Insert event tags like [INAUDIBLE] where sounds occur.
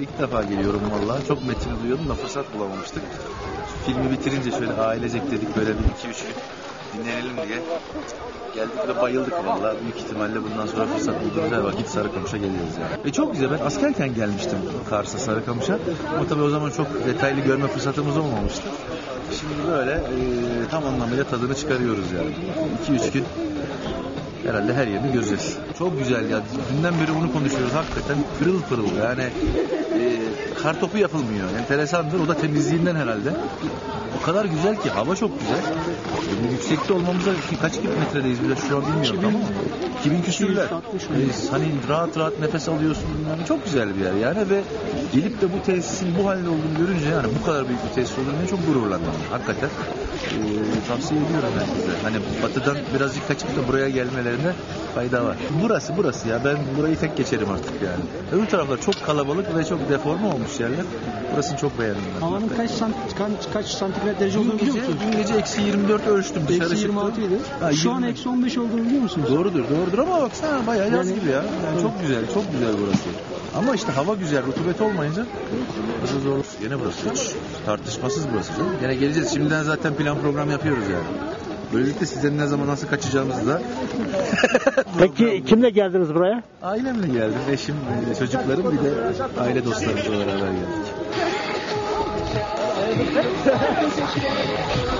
İlk defa geliyorum vallahi. Çok metini duyuyordum da fırsat bulamamıştık. Filmi bitirince şöyle ailecek dedik böyle bir iki üç gün dinlenelim diye. Geldik ve bayıldık vallahi. Büyük ihtimalle bundan sonra fırsat bulduğumuz her vakit Sarıkamış'a geliyoruz yani. Ve çok güzel. Ben askerken gelmiştim Kars'a Sarıkamış'a. Ama tabii o zaman çok detaylı görme fırsatımız olmamıştı. Şimdi böyle e, tam anlamıyla tadını çıkarıyoruz yani. 2-3 gün herhalde her yerini göreceğiz. Çok güzel ya. Dünden beri bunu konuşuyoruz. Hakikaten pırıl pırıl. Yani e, kar topu yapılmıyor. Enteresandır. O da temizliğinden herhalde. O kadar güzel ki. Hava çok güzel. E, yüksekte olmamıza kaç kilometredeyiz biraz şu an bilmiyorum ama 2000 küsürler. 260 mı? E, hani rahat rahat nefes alıyorsun. Yani çok güzel bir yer yani ve gelip de bu tesisin bu halde olduğunu görünce yani bu kadar büyük bir tesis olduğunu çok gururlandım. Hakikaten e, tavsiye ediyorum herkese. Hani batıdan birazcık kaçıp da buraya gelmelerine fayda var. Burası burası ya. Ben burayı tek geçerim artık yani. Öbür taraflar çok kalabalık ve çok deforme olmuş yerler. Burasını çok beğendim ben. Havanın kaç, sant kaç, kaç santigrat derece olduğunu biliyor musunuz? dün gece eksi 24 ölçtüm. Dışarı Eksi çıktım. 26 idi. Şu an 20. eksi 15 olduğunu biliyor musunuz? Doğrudur, doğrudur ama baksana bayağı yaz Yani- gibi ya. Yani çok güzel, çok güzel burası. Ama işte hava güzel, rutubet olmayınca burası zor. Yine burası hiç tartışmasız burası. canım. Yine geleceğiz. Şimdiden zaten plan program yapıyoruz yani. Böylelikle sizden ne zaman nasıl kaçacağımızı da [LAUGHS] Peki kimle geldiniz buraya? ailemle geldim. Eşim, çocuklarım bir de aile dostlarımızla beraber geldik. [LAUGHS]